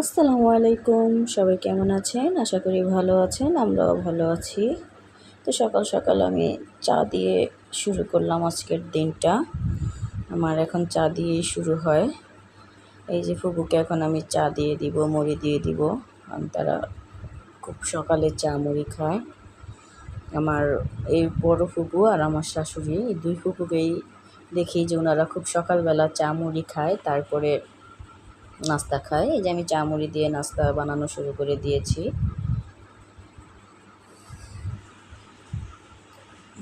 আসসালামু আলাইকুম। সবাই কেমন আছেন? আশা করি ভালো আছেন, আমরাও ভালো আছি। তো সকাল সকাল আমি চা দিয়ে শুরু করলাম আজকের দিনটা। আমার এখন চা দিয়েই শুরু হয়। এই যে ফুপুকে এখন আমি চা দিয়ে দিব, মুড়ি দিয়ে দিব। কারণ তারা খুব সকালে চা মুড়ি খায়। আমার এই বড় ফুপু আর আমার শাশুড়ি, এই দুই ফুপুকেই দেখি যে ওনারা খুব সকালবেলা চা মুড়ি খায়, তারপরে নাস্তা খায়। এই যে আমি চা মুড়ি দিয়ে নাস্তা বানানো শুরু করে দিয়েছি।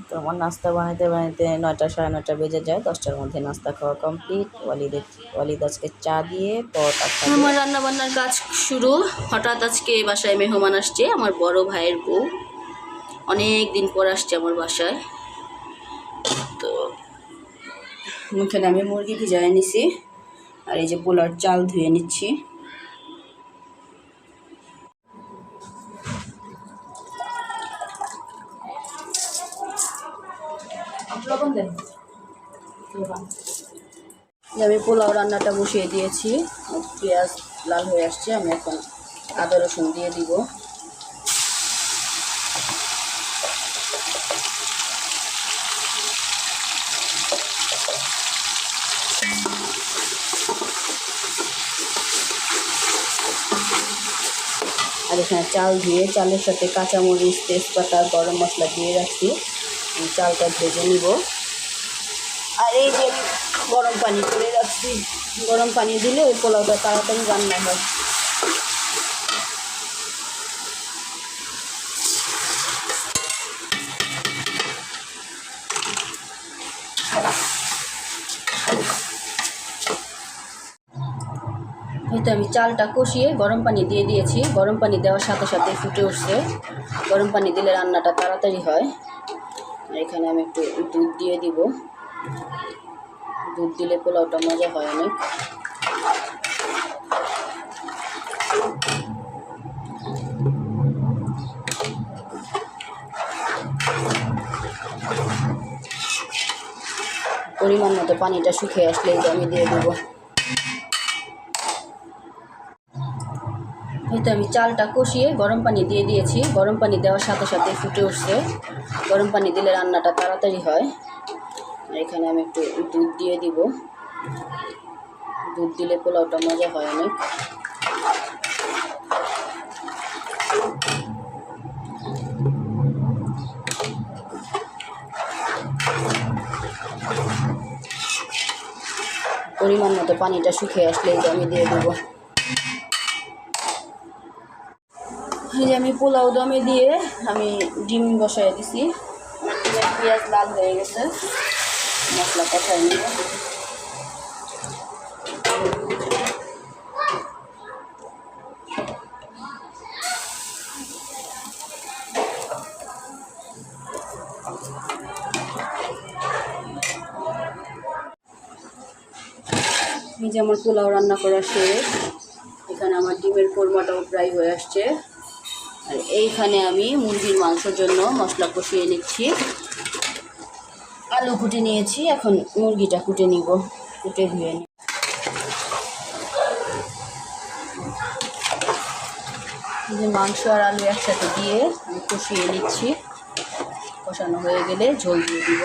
তো আমার নাস্তা বানাতে বানাতে নয়টা, সাড়ে নয়টা বেজে যায়। দশটার মধ্যে নাস্তা খাওয়া কমপ্লিট। ওয়ালিদের ওয়ালিদ আজকে চা দিয়ে খাবে। আমার রান্না বান্নার কাজ শুরু। হঠাৎ আজকে বাসায় মেহমান আসছে, আমার বড় ভাইয়ের বউ। অনেক দিন পর আসছে আমার বাসায়। তো এখানে আমি মুরগি ভিজায় নিছি। আর এই যে পোলার চাল ধুয়ে নিচ্ছি। আমি পোলাও রান্নাটা বসিয়ে দিয়েছি। পেঁয়াজ লাল হয়ে আসছে, আমি এখন আদা রসুন দিয়ে দিব। আর এখানে চাল দিয়ে, চালের সাথে কাঁচামরিচ, তেজপাতা, গরম মশলা দিয়ে রাখছি। চালটা ভেজে নিব। আর এই যে গরম পানি করে রাখছি। গরম পানি দিলে ওই পোলাওটা তাড়াতাড়ি রান্না হয়। তো আমি চালটা কষিয়ে গরম পানি দিয়ে দিয়েছি। গরম পানি দেওয়ার সাথে সাথে ফুটে উঠছে। গরম পানি দিলে রান্নাটা তাড়াতাড়ি হয়। আর এখানে আমি একটু দুধ দিয়ে দিব। দুধ দিলে পোলাওটা মজা হয় অনেক। পরিমাণ মতো পানিটা শুকিয়ে আসলে আমি দিয়ে দেবো। এই তো আমি চালটা কষিয়ে গরম পানি দিয়ে দিয়েছি। গরম পানি দেওয়ার সাথে সাথে ফুটে উঠছে। গরম পানি দিলে রান্নাটা তাড়াতাড়ি হয়। আর এখানে আমি একটু দুধ দিয়ে দিব। দুধ দিলে পোলাওটা মজা হয় অনেক। পরিমাণ মতো পানিটা শুকিয়ে আসলে আমি দিয়ে দেবো। এই যে আমি পোলাও দমে দিয়ে আমি ডিম বসাই দিছি। পেঁয়াজ লাল হয়ে গেছে। মশলা কষাই নিব। এই যে আমার পোলাও রান্না করা শেষ এখানে আমার ডিমের কোরমাটাও প্রায় হয়ে আসছে। আর এইখানে আমি মুরগির মাংসের জন্য মশলা কষিয়ে নিচ্ছি। আলু কুটে নিয়েছি, এখন মুরগিটা কুটে নিব, কুটে ধুয়ে নিই যে মাংস আর আলু একসাথে দিয়ে আমি কষিয়ে নিচ্ছি। কষানো হয়ে গেলে ঝোল দিয়ে দিব।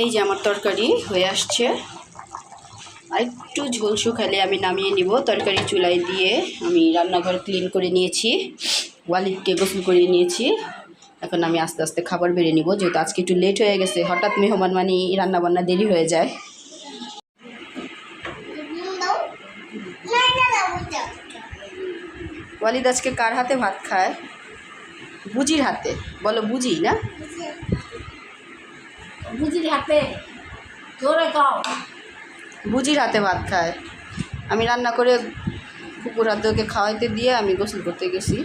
এই যে আমার তরকারি হয়ে আসছে। একটু ঝোল শুকালে আমি নামিয়ে নিব। তরকারি চুলায় দিয়ে আমি রান্নাঘর ক্লিন করে নিয়েছি। ওয়ালিদকে গোসল করে নিয়েছি। এখন আমি আস্তে আস্তে খাবার বেড়ে নিব। যেহেতু আজকে একটু লেট হয়ে গেছে, হঠাৎ মেহমান মানে রান্না বান্না দেরি হয়ে যায়। ওয়ালিদ আজকে কার হাতে ভাত খায়? বুজির হাতে। বলো বুঝি না? বুঝির হাতে। ধরে খাও বুজির হাতে ভাত খায়। আমি রান্না করে কুকুর হাতে ওকে খাওয়াইতে দিয়ে আমি গোসল করতে গেছি।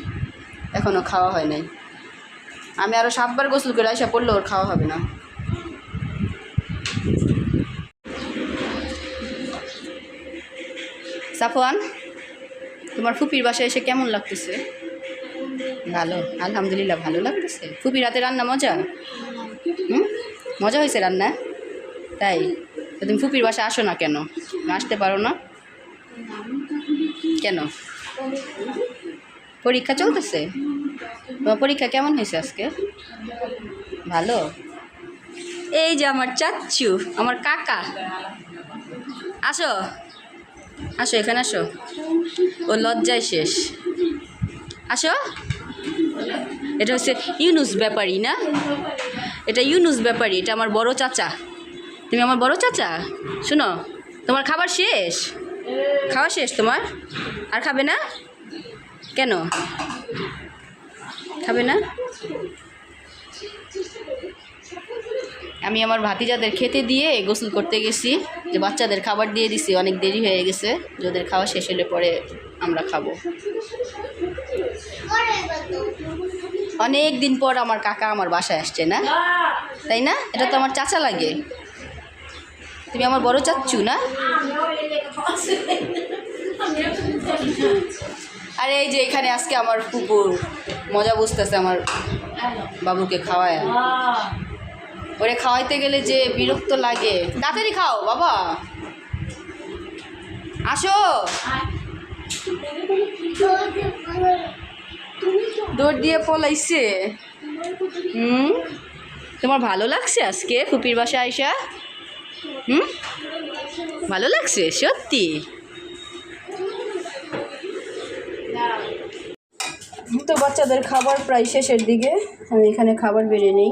এখনও খাওয়া হয় নাই। আমি আরও সাতবার গোসল করে আসা পড়লে ওর খাওয়া হবে না। সাফওয়ান তোমার ফুপির বাসায় এসে কেমন লাগতেছে? ভালো আলহামদুলিল্লাহ ভালো লাগতেছে। ফুপির হাতে রান্না মজা? হুম? মজা হয়েছে রান্না? তাই। তো তুমি ফুপির বাসায় আসো না কেন? আসতে পারো না? কেন? পরীক্ষা চলতেছে? তোমার পরীক্ষা কেমন হয়েছে আজকে? ভালো? এই যে আমার চাচ্চু, আমার কাকা। আসো। আসো, এখানে আসো। ও লজ্জায় শেষ। আসো। এটা হচ্ছে ইউনুস ব্যাপারী না? এটা ইউনুস ব্যাপারী, এটা আমার বড় চাচা। তুমি আমার বড় চাচা? শুনো, তোমার খাবার শেষ? খাওয়া শেষ তোমার? আর খাবে না? কেন? খাবে না? আমি আমার ভাতিজাদের খেতে দিয়ে গোসল করতে গেছি, যে বাচ্চাদের খাবার দিয়ে দিছি, অনেক দেরি হয়ে গেছে, যে ওদের খাওয়া শেষ হলে পরে আমরা খাব। অনেক দিন পর আমার কাকা আমার বাসায় আসছে, না? তাই না? এটা তো আমার চাচা লাগে। তুমি আমার বড় চাচ্ছু না? আর এই যে এখানে আজকে আমার কুকুর। মজা বুঝতেছে আমার বাবুকে খাওয়ায়। ওরে খাওয়াইতে গেলে যে বিরক্ত লাগে। তাড়াতাড়ি খাও, বাবা। আসো। দৌড় দিয়ে পলাইছে। হুম? তোমার ভালো লাগছে আজকে ফুপির বাসা আইসা? হুম? ভালো লাগছে, সত্যি। তো বাচ্চাদের খাবার প্রায় শেষের দিকে, আমি এখানে খাবার বেড়ে নেই।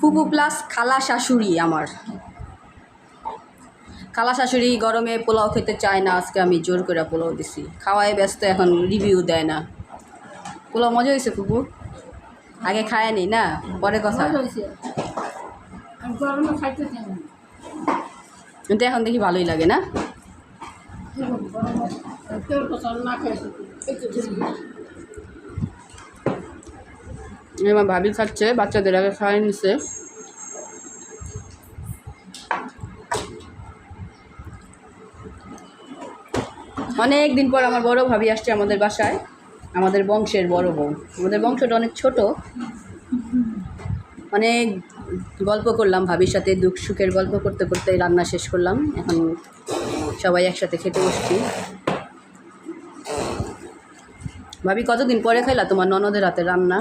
ফুপু প্লাস খালা শাশুড়ি আমার। খালা শাশুড়ি গরমে পোলাও খেতে চায় না আজকে আমি জোর করে পোলাও দিছি। খাওয়ায় ব্যস্ত এখন রিভিউ দেয় না। পোলাও মজা হয়েছে ফুপু আগে খায়নি না? পরে কথা। কিন্তু এখন দেখি ভালোই লাগে না কেউ পছন্দ না খাইতে আমার ভাবি খাচ্ছে, বাচ্চাদের আগে খাওয়াই নিছে। অনেক দিন পর আমার বড় ভাবি আসছে আমাদের বাসায়, আমাদের বংশের বড় বউ আমাদের বংশটা অনেক ছোট। অনেক গল্প করলাম ভাবির সাথে, দুঃখ সুখের গল্প করতে করতে রান্না শেষ করলাম। এখন সবাই একসাথে খেতে বসছি। ভাবি, কতদিন পরে খাইলা তোমার ননদের হাতে রান্না?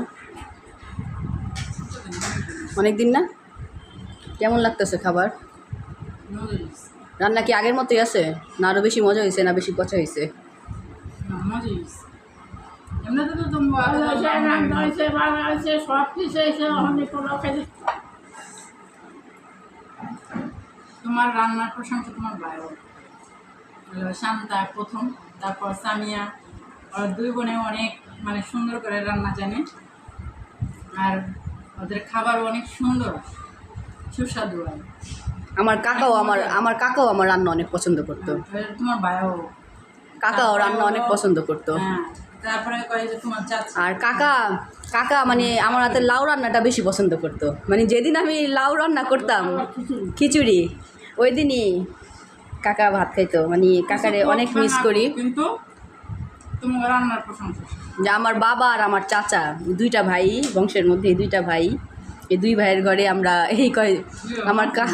অনেক দিন না? কেমন লাগতেছে খাবার? রান্না কি আগের মতোই আছে? না আরও বেশি মজা হয়েছে না বেশি পচা হয়েছে তোমার রান্নার প্রশংসা তোমার ভাই শান্তা প্রথম, তারপর সামিয়া। ওর দুই বোনে অনেক মানে সুন্দর করে রান্না জানে। আর ওদের খাবার অনেক সুন্দর সুস্বাদু হয় আমার কাকাও আমার আমার কাকাও আমার রান্না অনেক পছন্দ করতো। তোমার ভাইও কাকাও রান্না অনেক পছন্দ করতো। হ্যাঁ তারপরে যে তোমার আর কাকা কাকা মানে আমার হাতে লাউ রান্নাটা বেশি পছন্দ করতো। মানে যেদিন আমি লাউ রান্না করতাম খিচুড়ি। ওই দিনই কাকা ভাত খাইতো। মানে কাকারে অনেক মিস করি। কিন্তু তোমার রান্নার প্রশংসা যে আমার বাবা আর আমার চাচা দুইটা ভাই, বংশের মধ্যে এই দুইটা ভাই, এই দুই ভাইয়ের ঘরে আমরা এই কয়, আমার কা,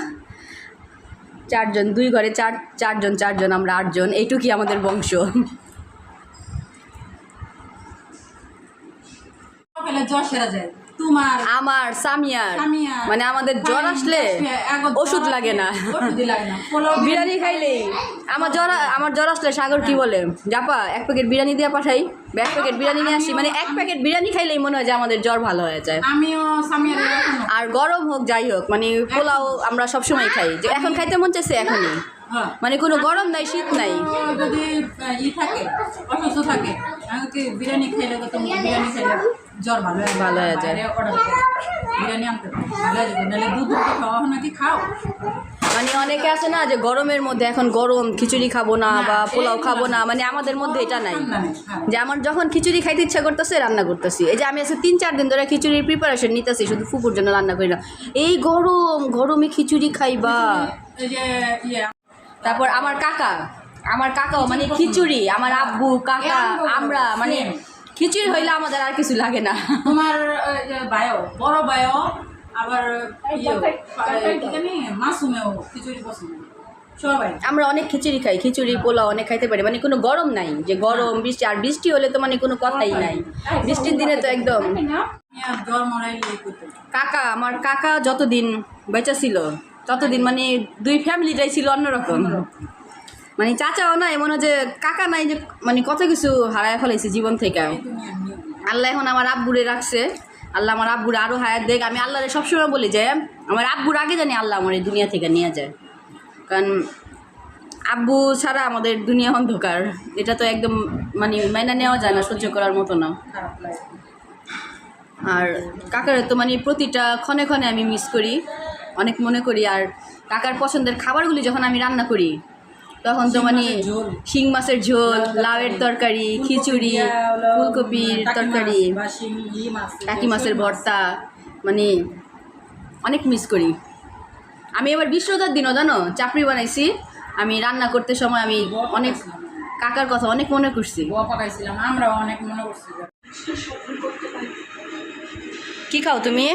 চারজন, দুই ঘরে চার, চারজন চারজন, আমরা আটজন, এইটুকুই আমাদের বংশ। যায়। তোমার আমার সামিয়ার। মানে আমাদের জ্বর আসলে ওষুধ লাগে না। বিরিয়ানি খাইলেই। আমার জ্বর আমার জ্বর আসলে সাগর কি বলে? জাপা এক প্যাকেট বিরিয়ানি দিয়ে পাঠাই। এক প্যাকেট বিরিয়ানি নিয়ে আসি। মানে এক প্যাকেট বিরিয়ানি খাইলেই মনে হয় যে আমাদের জ্বর ভালো হয়ে যায়। আমিও আর গরম হোক যাই হোক মানে পোলাও আমরা সবসময় খাই। যে এখন খাইতে মন চাইছে এখনই। হ্যাঁ। মানে কোনো গরম নাই শীত নাই। যদি ই থাকে অসুস্থ থাকে আমাকে বিরিয়ানি খাইলে তো বিরিয়ানি খাইলে জ্বর ভালো হয় ভালো হয়ে যায়। করো। বিরিয়ানি আনতে ভালো হয়ে যাবে। নাহলে দুধ দুধ খাওয়া নাকি? খাও। মানে অনেকে আছে না যে গরমের মধ্যে এখন গরম খিচুড়ি খাব না বা পোলাও খাব না মানে আমাদের মধ্যে এটা নাই। হ্যাঁ। যে আমার যখন খিচুড়ি খাইতে ইচ্ছা করতেছে রান্না করতেছি। এই যে আমি আজকে তিন চার দিন ধরে খিচুড়ির প্রিপারেশন নিতেছি শুধু ফুপুর জন্য রান্না করি না। এই গরম গরমে খিচুড়ি খাইবা। এই ইয়ে। তারপর আমার কাকা। আমার কাকাও মানে খিচুড়ি আমার আব্বু কাকা আমরা মানে খিচুড়ি হইলে আমাদের আর কিছু লাগে না। তোমার বায়ো বড় বায়ো আবার ইয়ে, আহ, কি জানি মাসুমেও খিচুড়ি পছন্দ। সবাই। আমরা অনেক খিচুড়ি খাই খিচুড়ি পোলাও অনেক খাইতে পারি মানে কোনো গরম নাই যে গরম বৃষ্টি আর বৃষ্টি হলে তো মানে কোনো কথাই নাই। বৃষ্টির দিনে তো একদম। ইয়া, কাকা আমার কাকা যতদিন বেঁচে ছিল ততদিন মানে দুই ফ্যামিলিটাই ছিল অন্যরকম। মানে চাচাও নাই, মনে যে কাকা নাই যে মানে কত কিছু হারায় ফেলাইছে জীবন থেকে। নিয়ম আল্লাহ এখন আমার আব্বুরে রাখছে। আল্লাহ আমার আব্বুরে আরও হায়াত দেখ। আমি আল্লাহরে সবসময় বলি যে, আমার আব্বুর আগে জানি আল্লাহ আমার এই দুনিয়া থেকে নিয়ে যায়। কারণ আব্বু ছাড়া আমাদের দুনিয়া অন্ধকার। এটা তো একদম মানে মাইনা নেওয়া যায় না, সহ্য করার মতো না। আর কাকার তো মানে প্রতিটা ক্ষণে ক্ষণে আমি মিস করি, অনেক মনে করি। আর কাকার পছন্দের খাবারগুলি যখন আমি রান্না করি তখন তো মানে শিং মাছের ঝোল লাউয়ের তরকারি খিচুড়ি ফুলকপির তরকারি টাকি মাছের ভর্তা মানে অনেক মিস করি। আমি এবার বিশ্বতার দিনও জানো? চাপড়ি বানাইছি। আমি রান্না করতে সময় আমি অনেক কাকার কথা অনেক মনে করছি। আমরাও অনেক মনে করছি। কি খাও তুমি?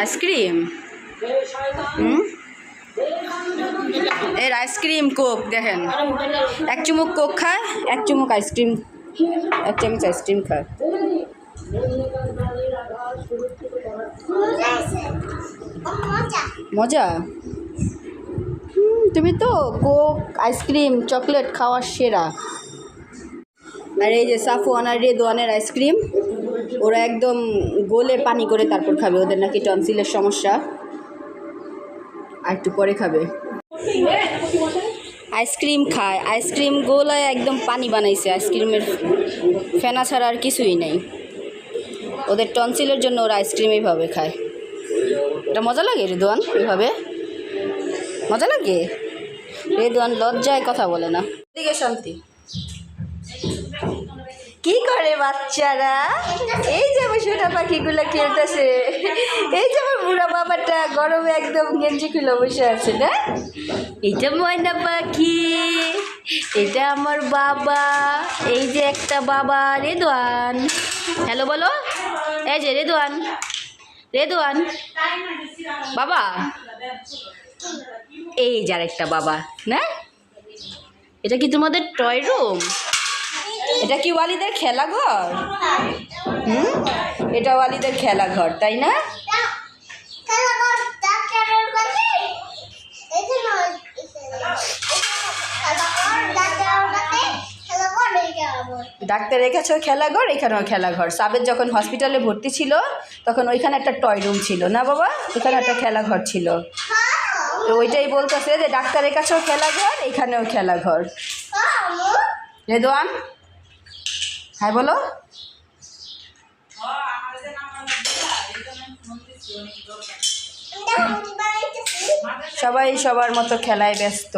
আইসক্রিম হুম? এর আইসক্রিম কোক দেখেন। এক চুমুক কোক খায়, এক চুমুক আইসক্রিম এক চামচ আইসক্রিম খায়। মজা? তুমি তো কোক আইসক্রিম চকলেট খাওয়ার সেরা। আর এই যে সাফওয়ান আর রেদওয়ানের আইসক্রিম ওরা একদম গোলে পানি করে তারপর খাবে। ওদের নাকি টনসিলের সমস্যা। আর একটু পরে খাবে। আইসক্রিম খায়। আইসক্রিম গোলায় একদম পানি বানাইছে। আইসক্রিমের ফেনা ছাড়া আর কিছুই নেই। ওদের টনসিলের জন্য ওরা আইসক্রিম এইভাবে খায়। এটা মজা লাগে, রেদোয়ান, এইভাবে? মজা লাগে? রেদোয়ান লজ্জায় কথা বলে না। দিকে শান্তি। কি করে বাচ্চারা? এই যে আমার সোনা পাখিগুলো খেলতেছে। এই যে আমার বুড়া বাবাটা গরমে একদম গেঞ্জি খুলে বসে আছে, না? এইটা ময়না পাখি, এটা আমার বাবা, এই যে একটা বাবা রেদওয়ান হ্যালো বলো, এই যে রেদওয়ান রেদওয়ান বাবা, এই যার একটা বাবা, না? এটা কি তোমাদের টয় রুম এটা কি ওয়ালিদের খেলাঘর? হুম? এটা ওয়ালিদের খেলাঘর তাই না? ডাক্তার রেখেছে খেলাঘর এখানেও খেলাঘর। সাবের যখন হসপিটালে ভর্তি ছিল তখন ওইখানে একটা টয় রুম ছিল। না বাবা? ওইখানে একটা খেলাঘর ছিল। তো ওইটাই বলতেছে যে ডাক্তারের কাছেও খেলাঘর এখানেও খেলাঘর। রেদওয়ান হ্যাঁ বলো। সবাই সবার মতো খেলায় ব্যস্ত।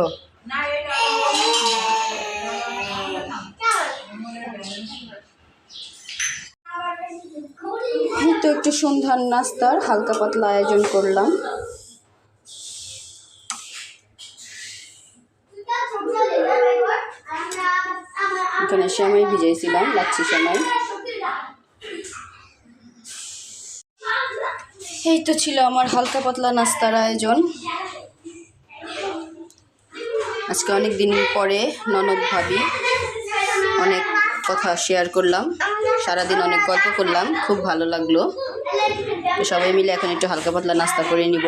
তো একটু সন্ধ্যার নাস্তার হালকা পাতলা আয়োজন করলাম। সেমাই ভিজাইছিলাম লাচ্ছি সময়। এই তো ছিল আমার হালকা পাতলা নাস্তার আয়োজন। আজকে অনেক দিন পরে ননদ ভাবি অনেক কথা শেয়ার করলাম। সারাদিন অনেক গল্প করলাম, খুব ভালো লাগল। সবাই মিলে এখন একটু হালকা পাতলা নাস্তা করে নিব।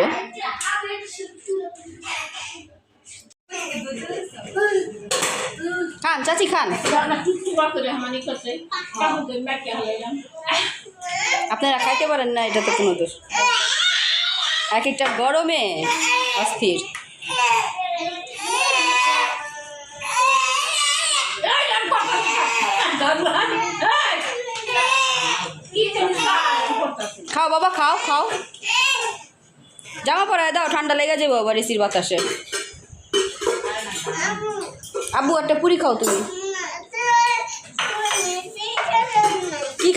খান, চাচি খান। Ya. আপনারা খাইতে পারেন না, এটা তো কোনো দোষ এক একটা গরমে অস্থির. খাও বাবা, খাও খাও জামা পরায় দাও, ঠান্ডা লেগে যাব আবার এসির বাতাসে আব্বু, একটা পুরি খাও তুমি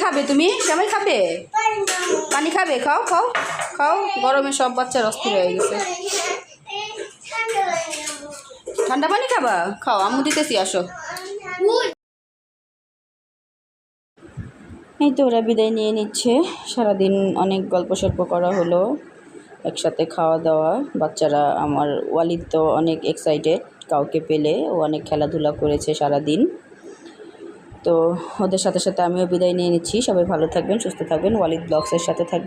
খাবে তুমি? সেমাই খাবে? পানি খাবে? খাও খাও খাও। গরমে সব বাচ্চার অস্থির হয়ে গেছে। ঠান্ডা পানি খাবা? খাও, আম্মু দিতেছি, আসো। এই তো ওরা বিদায় নিয়ে নিচ্ছে। সারাদিন অনেক গল্প সল্প করা হলো। একসাথে খাওয়া দাওয়া। বাচ্চারা আমার ওয়ালিদ তো অনেক এক্সাইটেড কাউকে পেলে। ও অনেক খেলাধুলা করেছে সারাদিন। তো ওদের সাথে সাথে আমিও বিদায় নিয়ে নিচ্ছি। সবাই ভালো থাকবেন, সুস্থ থাকবেন। ওয়ালিদ ব্লগসের সাথে থাকবেন।